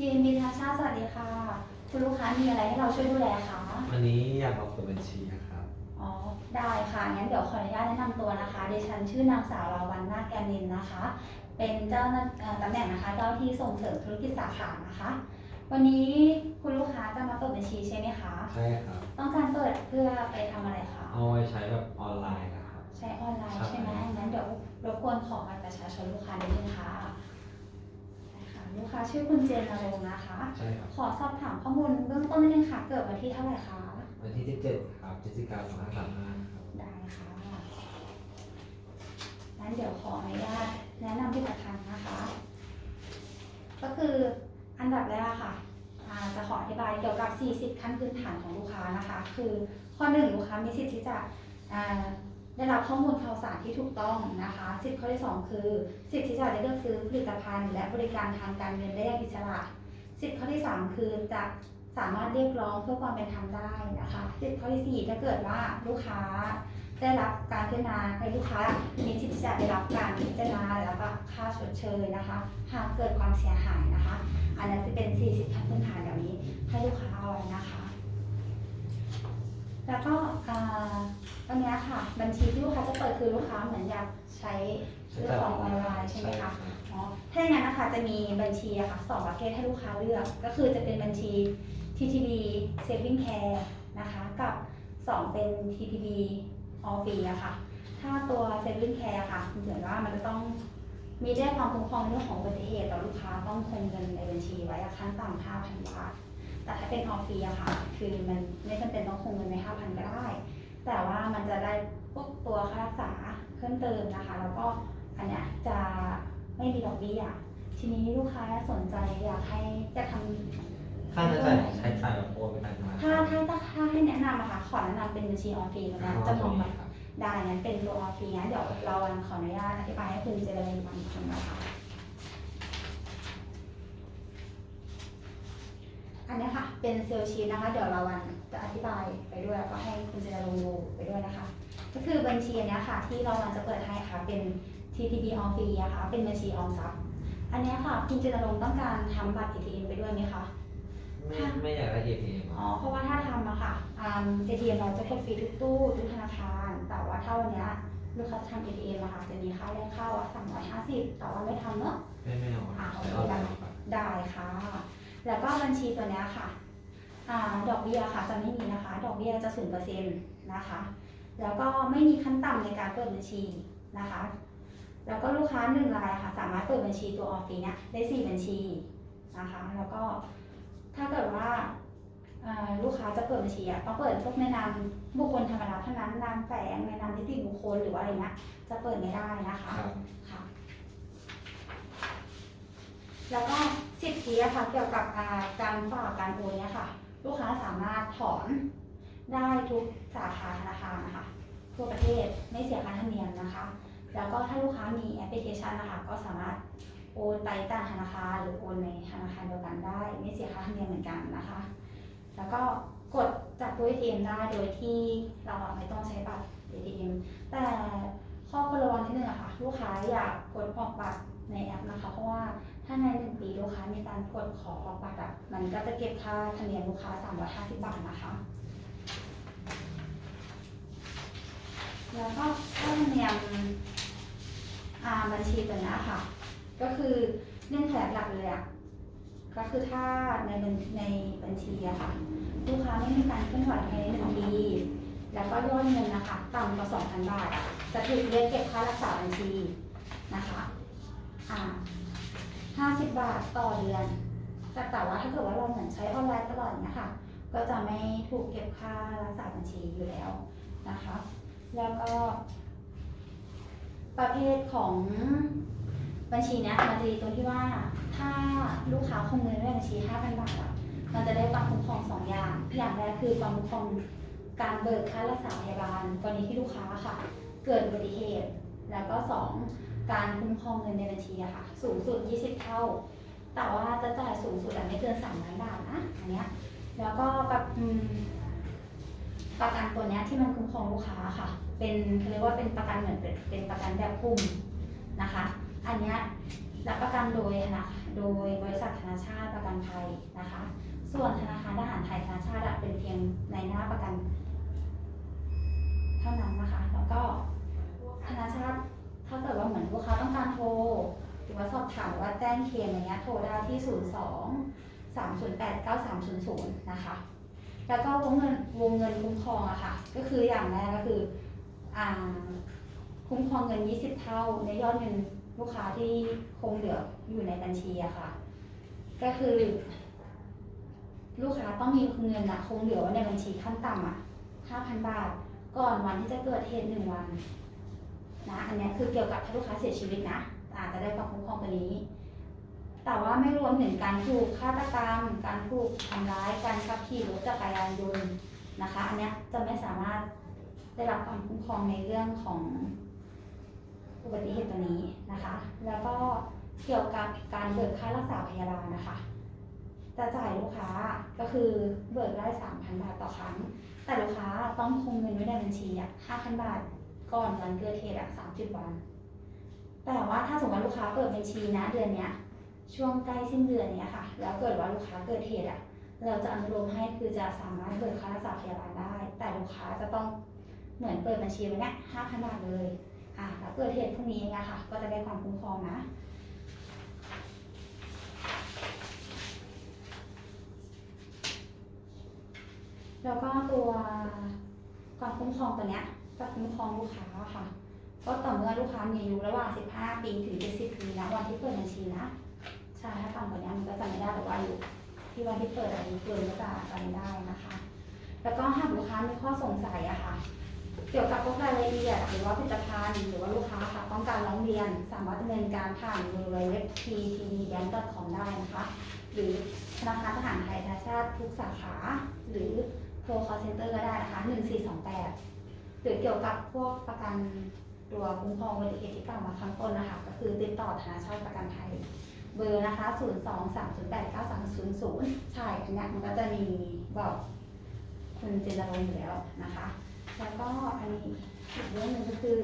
ทีมบินทาชาติสวัสดีค่ะ คุณลูกค้ามีอะไรให้เราช่วยดูแลคะ วันนี้อยากมาเปิดบัญชีอะครับ อ๋อ ได้ค่ะ งั้นเดี๋ยวขออนุญาตแนะนำตัวนะคะดิฉันชื่อนางสาวราวันนาคแกนินนะคะ เป็นเจ้าหน้าเอ่อตำแหน่งนะคะ เจ้าที่ส่งเสริมธุรกิจสาขานะคะ วันนี้คุณลูกค้าจะมาเปิดบัญชีใช่ไหมคะ ใช่ครับ ต้องการเปิดเพื่อไปทำอะไรคะ เอาไว้ใช้แบบออนไลน์นะครับ ใช้ออนไลน์ครับใช่ไหมงั้นเดี๋ยวรบกวนขอบัตรประชาชนลูกค้านิดนึงค่ะได้ค่ะ ลูกค้าชื่อคุณเจนนรงค์นะคะ ใช่ครับ ขอสอบถามข้อมูลเบื้องต้นนิดนึงค่ะ เกิดวันที่เท่าไหร่คะ วันที่ 17 ครับพฤศจิกายน2535ครับได้ค่ะงั้นเดี๋ยวขออนุญาตแนะนำผลิตภัณฑ์นะคะ ก็คืออันดับแรกค่ะอ่าจะขออธิบายเกี่ยวกับ 40 ขั้นพื้นฐานของลูกค้านะคะ คือข้อหนึ่งลูกค้ามีสิทธิ์ที่จะอ่า ได้รับข้อมูลข่าวสารที่ถูกต้องนะคะสิทธิ์ข้อที่สองคือ สิทธิ์ที่จะได้เลือกซื้อผลิตภัณฑ์ และบริการทางการเงินได้อย่างอิสระสิทธิ์ข้อที่สามคือจะสามารถเรียกร้องเพื่อความเป็นธรรมได้นะคะสิทธิ์ข้อที่สี่ถ้าเกิดว่าลูกค้าได้รับการพิจารณาในลูกค้ามีสิทธิ์จะได้รับการพิจารณาแล้วก็ค่าชดเชยนะคะ หากเกิดความเสียหายนะคะ อันนั้นจะเป็น40ขั้นพื้นฐานแบบนี้ให้ลูกค้าเอาไว้นะคะ แล้วก็อ่าตอนเนี้ยค่ะ บัญชีที่ลูกค้าจะเปิดคือลูกค้าเหมือนอยากใช้ซื้อของออนไลน์ใช่ไหมคะ อ๋อ ถ้าอย่างนั้นนะคะจะมีบัญชีอะค่ะสองประเภทให้ลูกค้าเลือก ก็คือจะเป็นบัญชี TTB Saving Care นะคะกับ 2 เป็น TTB All Free อะค่ะ ถ้าตัว Saving Care ค่ะเหมือนว่ามันจะต้องมีได้ความคุ้มครองในเรื่องของอุบัติเหตุต่อลูกค้าต้องคงเงินในบัญชีไว้อะขั้นต่ำ5,000บาท แต่ถ้าเป็น All Free อะค่ะ คือมันไม่จำเป็นต้องคงเงินใน5,000ก็ได้ แต่ว่ามันจะได้พวกตัวค่ารักษาเพิ่มเติมนะคะ แล้วก็อันเนี้ยจะไม่มีดอกเบี้ยทีนี้ลูกค้าสนใจอยากให้จะทำค่าใช้จ่ายใช้จ่ายแบบโอนไปทางธนาคารถ้าถ้าถ้าถ้าให้แนะนำอะค่ะ ขอแนะนำเป็นบัญชีออฟฟีนะอ๋อจะมองแบบครับได้งั้นเป็นตัวออฟฟีงั้นเดี๋ยวเราขออนุญาตอธิบายให้คุณเจริญฟังคำนะคะ อันเนี้ยค่ะ เป็นเซลล์ชีตนะคะ เดี๋ยวเราวันจะอธิบายไปด้วยแล้วก็ให้คุณเจริญลงดูไปด้วยนะคะ ก็คือบัญชีอันเนี้ยค่ะ ที่เราวันจะเปิดให้ค่ะ เป็น TTB ออฟฟีอะค่ะเป็นบัญชีออมทรัพย์ อันเนี้ยค่ะ คุณเจริญต้องการทำบัตร ATM ไปด้วยไหมคะ ไม่ไม่อยากได้ ATM อ๋อ เพราะว่าถ้าทำอะค่ะอ่า ATM เราจะกดฟรีทุกตู้ทุกธนาคาร แต่ว่าถ้าวันเนี้ยลูกค้าทำ ATM อะค่ะ จะมีค่าแรกเข้าอะ350แต่ว่าไม่ทำเนอะไม่ไม่เอาอ่าใช้ออนไลน์ครับได้ค่ะ แล้วก็บัญชีตัวเนี้ยค่ะอ่าดอกเบี้ยค่ะจะไม่มีนะคะ ดอกเบี้ยจะศูนย์เปอร์เซ็นต์นะคะ แล้วก็ไม่มีขั้นต่ำในการเปิดบัญชีนะคะ แล้วก็ลูกค้าหนึ่งรายค่ะ สามารถเปิดบัญชีตัวออฟฟีเนี่ยได้สี่บัญชีนะคะ แล้วก็ถ้าเกิดว่าอ่าลูกค้าจะเปิดบัญชีอะต้องเปิดพวกในนามบุคคลธรรมดาเท่านั้นนามแฝงในนามนิติบุคคลหรือว่าอะไรเงี้ยจะเปิดไม่ได้นะคะครับค่ะ แล้วก็สิทธิอะค่ะเกี่ยวกับการฝากการโอนเนี่ยค่ะ ลูกค้าสามารถถอนได้ทุกสาขาธนาคารนะคะทั่วประเทศไม่เสียค่าธรรมเนียมนะคะ แล้วก็ถ้าลูกค้ามีแอปพลิเคชันนะคะก็สามารถโอนไปต่างธนาคารหรือโอนในธนาคารเดียวกันได้ ไม่เสียค่าธรรมเนียมเหมือนกันนะคะ แล้วก็กดจากตู้ ATM ได้โดยที่เราไม่ต้องใช้บัตร ATM แต่ข้อควรระวังนิดนึงอะค่ะ ลูกค้าอยากกดออกบัตรในแอปนะคะ เพราะว่า ถ้าในหนึ่งปีลูกค้ามีการกดขอออกบัตรอะมันก็จะเก็บค่าธรรมเนียมลูกค้า 350 บาทนะคะ แล้วก็ค่าธรรมเนียมอาบัญชีตัวนี้ค่ะ ก็คือเนื่องแถหลักเลยอะก็คือถ้าในในบัญชีอะค่ะลูกค้าไม่มีการเคลื่อนไหวภายในหนึ่งปีแล้วก็ยอดเงินนะคะต่ำกว่า2,000 บาทอะจะถูกเรียกเก็บค่ารักษาบัญชีนะคะ อ่า 50 บาทต่อเดือนแต่แต่ว่าถ้าเกิดว่าเราเหมือนใช้ออนไลน์ตลอดเนี่ยค่ะ ก็จะไม่ถูกเก็บค่ารักษาบัญชีอยู่แล้วนะคะ แล้วก็ ประเภทของบัญชีเนี้ยมันจะดีตรงที่ว่าถ้าลูกค้าคงเงินไว้ในบัญชี 5,000 บาทอะมันจะได้ความคุ้มครองสองอย่าง อย่างแรกคือความคุ้มครองการเบิกค่ารักษาพยาบาลกรณีที่ลูกค้าค่ะ เกิดอุบัติเหตุ แล้วก็สอง การคุ้มครองเงินในบัญชีอะค่ะ สูงสุด 20 เท่า แต่ว่าจะจ่ายสูงสุดอะไม่เกิน3ล้านบาทนะอันเนี้ยแล้วก็แบบอืมประกันตัวเนี้ยที่มันคุ้มครองลูกค้าค่ะ เป็นเขาเรียกว่าเป็นประกันเหมือนเป็นประกันแบบกลุ่มนะคะ อันเนี้ยรับประกันโดยนาคารโดยบริษัทธนาชาติประกันภัยนะคะ ส่วนธนาคารทหารไทยธนาชาติเป็นเพียงในหน้าประกัน เท่านั้นนะคะ แล้วก็ธนาชาติ ถ้าเกิดว่าเหมือนลูกค้าต้องการโทรหรือว่าสอบถามหรือว่าแจ้งเคลมอย่างเงี้ยโทรได้ที่ 02 308 9300 นะคะ แล้วก็วงเงินวงเงินคุ้มครองอะค่ะ ก็คืออย่างแรกก็คืออ่าคุ้มครองเงิน 20 เท่า ในยอดเงินลูกค้าที่คงเหลืออยู่ในบัญชีอะค่ะ ก็คือ ลูกค้าต้องมีเงินอะคงเหลือไว้ในบัญชีขั้นต่ำอะ5,000 บาท ก่อนวันที่จะเกิดเหตุหนึ่งวัน นะอันเนี้ยคือเกี่ยวกับถ้าลูกค้าเสียชีวิตนะอาจจะได้ความคุ้มครองตัวนี้ แต่ว่าไม่รวมถึงการถูกฆาตกรรม การถูกทำร้ายการขับขี่รถจักรยานยนต์นะคะ อันเนี้ยจะไม่สามารถได้รับความคุ้มครองในเรื่องของอุบัติเหตุตัวนี้นะคะ แล้วก็เกี่ยวกับการเบิกค่ารักษาพยาบาลนะคะจะจ่ายลูกค้าก็คือเบิกได้ 3,000 บาทต่อครั้ง แต่ลูกค้าต้องคงเงินไว้ในบัญชีอะ5,000 บาท ก่อนวันเกิดเหตุอะ30วัน แต่ว่าถ้าสมมติว่าลูกค้าเปิดบัญชีนะเดือนเนี้ย ช่วงใกล้สิ้นเดือนเนี้ยค่ะ แล้วเกิดว่าลูกค้าเกิดเหตุอะเราจะอนุโลมให้คือจะสามารถเบิกค่ารักษาพยาบาลได้ แต่ลูกค้าจะต้องเหมือนเปิดบัญชีไว้เนี่ย5,000บาทเลยอะแล้วเกิดเหตุพวกนี้เองอะค่ะ ก็จะได้ความคุ้มครองนะแล้วก็ตัวความคุ้มครองตัวเนี้ย จะคุ้มครองลูกค้าค่ะ ก็ต่อเมื่อลูกค้ามีอายุระหว่าง 15 ปีถึง 70 ปีนะวันที่เปิดบัญชีนะใช่ถ้าต่ำกว่านี้มันก็จะไม่ได้แต่ว่าอายุที่วันที่เปิดอายุเกินก็จะจำไม่ได้นะคะ แล้วก็หากลูกค้ามีข้อสงสัยอะค่ะ เกี่ยวกับพวกรายละเอียดหรือว่าผลิตภัณฑ์หรือว่าลูกค้าค่ะต้องการร้องเรียนสามารถดำเนินการผ่านเว็บ ttbank.com ได้นะคะ หรือธนาคารทหารไทยธนาชาติทุกสาขา หรือโทร call center ก็ได้นะคะ1428 หรือเกี่ยวกับพวกประกันตัวคุ้มครองอุบัติเหตุที่กล่าวมาข้างต้นนะคะ ก็คือติดต่อธนาชาติประกันภัยเบอร์นะคะ 0 2 3 0 8 9 3 0 0 ใช่ อันเนี้ยมันก็จะมีบอกคุณเจนรงอยู่แล้วนะคะ แล้วก็อันนี้อีกเรื่องหนึ่งก็คือ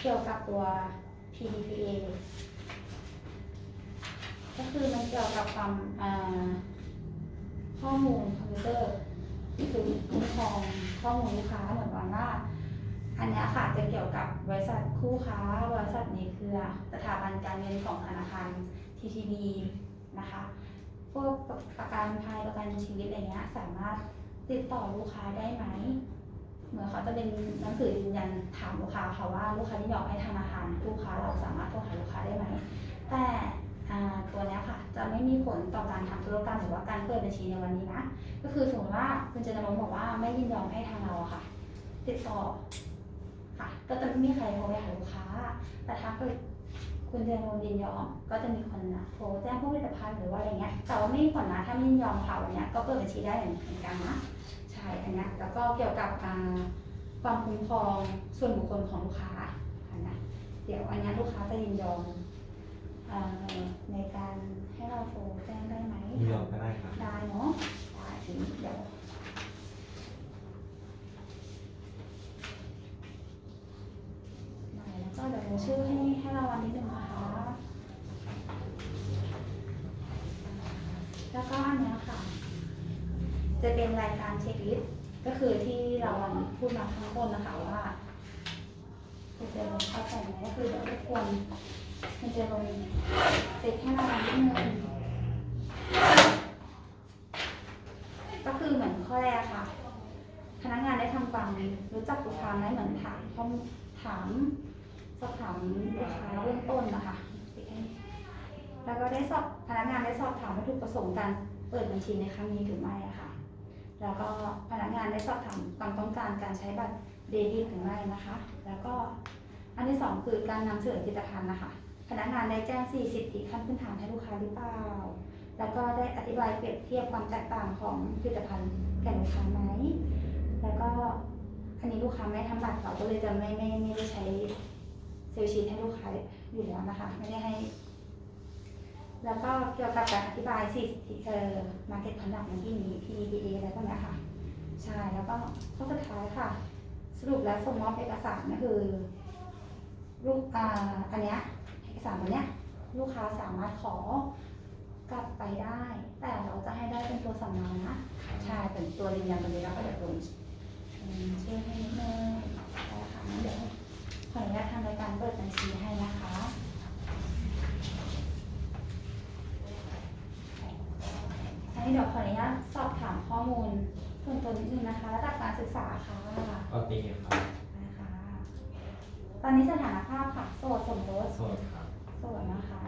เกี่ยวกับตัว PDPA ก็คือมันเกี่ยวกับความข้อมูลคอมพิวเตอร์คือคุ้มครองข้อมูลลูกค้าเหมือนกันว่า อันนี้ค่ะจะเกี่ยวกับบริษัทคู่ค้า บริษัทในเครือสถาบันการเงินของธนาคาร TTB นะคะพวกประกันภัยประกันชีวิตอะไรเงี้ยสามารถติดต่อลูกค้าได้ไหมเหมือนเขาจะเป็นหนังสือยืนยันถามลูกค้าค่ะว่าลูกค้าที่ยอมให้ธนาคารลูกค้าเราสามารถโทรหาลูกค้าได้ไหมแต่ตัวนี้ค่ะจะไม่มีผลต่อการทำธุรกรรมหรือว่าการเปิดบัญชีในวันนี้นะก็คือสมมติว่าคุณเจนรงบอกว่าไม่ยินยอมให้ทางเราค่ะ ติดต่อ ค่ะ ก็จะไม่มีใครโทรไปหาลูกค้า แต่ถ้าเกิดคุณเจนรงค์ยินยอม ก็จะมีคนนะโทรแจ้งผู้ผลิตภัณฑ์หรือว่าอะไรเงี้ย แต่ว่าไม่มีผลนะถ้าไม่ยินยอมค่ะวันเนี้ยก็เปิดบัญชีได้เหมือนกันนะ ใช่อันเนี้ยแล้วก็เกี่ยวกับความคุ้มครองส่วนบุคคลของลูกค้าอันเนี้ยเดี๋ยวอันเนี้ยลูกค้าจะยินยอมอ่าในการให้เราโทรแจ้งได้ไหม ยินยอมก็ได้ครับ ได้เนาะได้ทีนี้เดี๋ยวได้แล้วก็เดี๋ ยวลงชื่อให้ให้เราวันนิดนึงนะคะ แล้วก็อันนี้ค่ะ จะเป็นรายการเช็คลิสต์ก็คือที่เราวันพูดมาข้างต้นนะคะว่าคุณจะลงเข้าใจไหมก็คือเดี๋ยวทุกคนคุณจะลงเช็คให้เราวันนิดนึงก็คือเหมือนข้อแรกค่ะ พนักงานได้ทำความรู้จักลูกค้าไหมเหมือนถามข้อถาม สอบถามลูกค้าเบื้องต้นนะคะแล้วก็ได้สอบพนักงานได้สอบถามวัตถุประสงค์การเปิดบัญชีในครั้งนี้หรือไม่อะค่ะ แล้วก็พนักงานได้สอบถามความต้องการการใช้บัตรเดบิตหรือไม่นะคะ แล้วก็อันที่สองคือการนำเสนอผลิตภัณฑ์นะคะ พนักงานได้แจ้งสี่สิทธิขั้นพื้นฐานให้ลูกค้าหรือเปล่า แล้วก็ได้อธิบายเปรียบเทียบความแตกต่างของผลิตภัณฑ์แก่ลูกค้าไหม แล้วก็อันนี้ลูกค้าไม่ทำบัตรเราก็เลยจะไม่ไม่ไม่ได้ใช้ เซลล์ชีทให้ลูกค้าอยู่แล้วนะคะ ไม่ได้ให้ แล้วก็เกี่ยวกับการอธิบายสิเอ่อ market conduct ในที่นี้ PDPA อะไรพวกนี้ค่ะ ใช่ แล้วก็ข้อสุดท้ายค่ะ สรุปแล้วส่งมอบเอกสารก็คือรูปอ่าอันเนี้ยเอกสารตัวเนี้ยลูกค้าสามารถขอกลับไปได้ แต่เราจะให้ได้เป็นตัวสำเนานะใช่เป็นตัวยืนยันตัวนี้แล้วก็เดี๋ยวลงชื่อให้นิดนึงได้ค่ะเดี๋ยว ขออนุญาตทำรายการเปิดบัญชีให้นะคะอันนี้เดี๋ยวขออนุญาตสอบถามข้อมูลเพิ่มเติมนิดนึงนะคะระดับการศึกษาค่ะก็ตีครับนะคะตอนนี้สถานภาพค่ะโสดสมรสโสดครับโสดนะคะ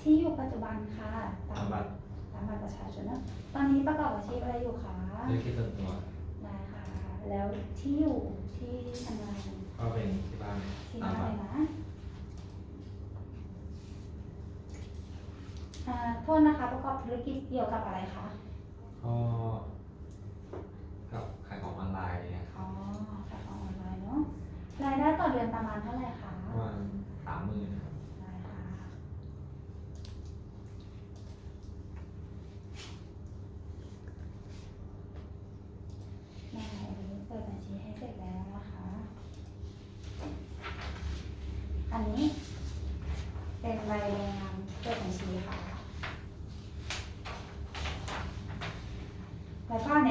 ที่อยู่ปัจจุบันค่ะตาตามมบัตรตามบัตรประชาชนนะตอนนี้ประกอบอาชีพอะไรอยู่คะ เรื่องที่ส่วนตัวได้ค่ะ แล้วที่อยู่ที่ทำงานก็เป็นที่บ้านที่ตาบ้ามนบัเลตรยนะอ่าโทษนะคะประกอบธุรกิจเกี่ยวกับอะไรคะก็กับขายของออนไลน์เนี่ยคอ๋รัอบขายของออนไลน์เนาะรายได้ต่อเดือนประมาณเท่าไหร่คะ ประมาณสามหมื่นครับ ได้ค่ะ ได้อันนี้เปิดบัญชีให้เสร็จแล้วนะคะ อันนี้เป็นใบรายงานเปิดบัญชีค่ะ แล้วก็อัน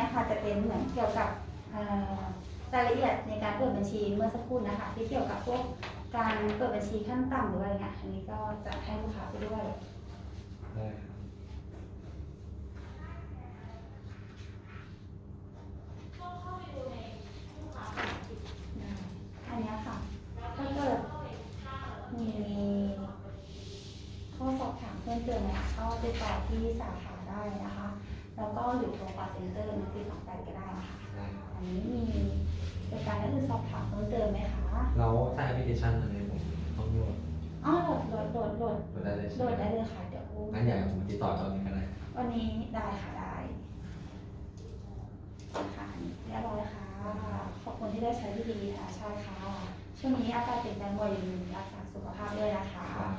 เนี้ยค่ะจะเป็นเหมือนเกี่ยวกับเอ่อรายละเอียดในการเปิดบัญชีเมื่อสักครู่นะคะที่เกี่ยวกับพวกการเปิดบัญชีขั้นต่ำหรืออะไรเงี้ยอันนี้ก็จะให้ลูกค้าไปด้วยได้ครับได้อันเนี้ยค่ะ ถ้าเกิดมีข้อสอบถามเพิ่มเติมเนี่ยก็ติดต่อที่สาขาได้นะคะ แล้วก็หรือโทรคอลเซ็นเตอร์ อบถามเพิ่มเติมไหมคะ แล้วถ้าแอปพลิเคชันอันนี้ผมต้องโหลดอ๋อโหลดโหลดโหลดโหลดโหลดได้เลยโหใช่ลไหมดได้เลยค่ะ เดี๋ยวงั้นอยากให้ผมติดต่อตอนนี้ก็ได้วันนี้ได้ค่ะได้ค่ะเรียบร้อยค่ะ ขอบคุณที่ได้ใช้วิธีค่ะ ใช่ค่ะ ช่วงนี้อากาศเปลี่ยนแปลงบ่อยอย่าลืมรักษาสุขภาพด้วยนะคะ ครับ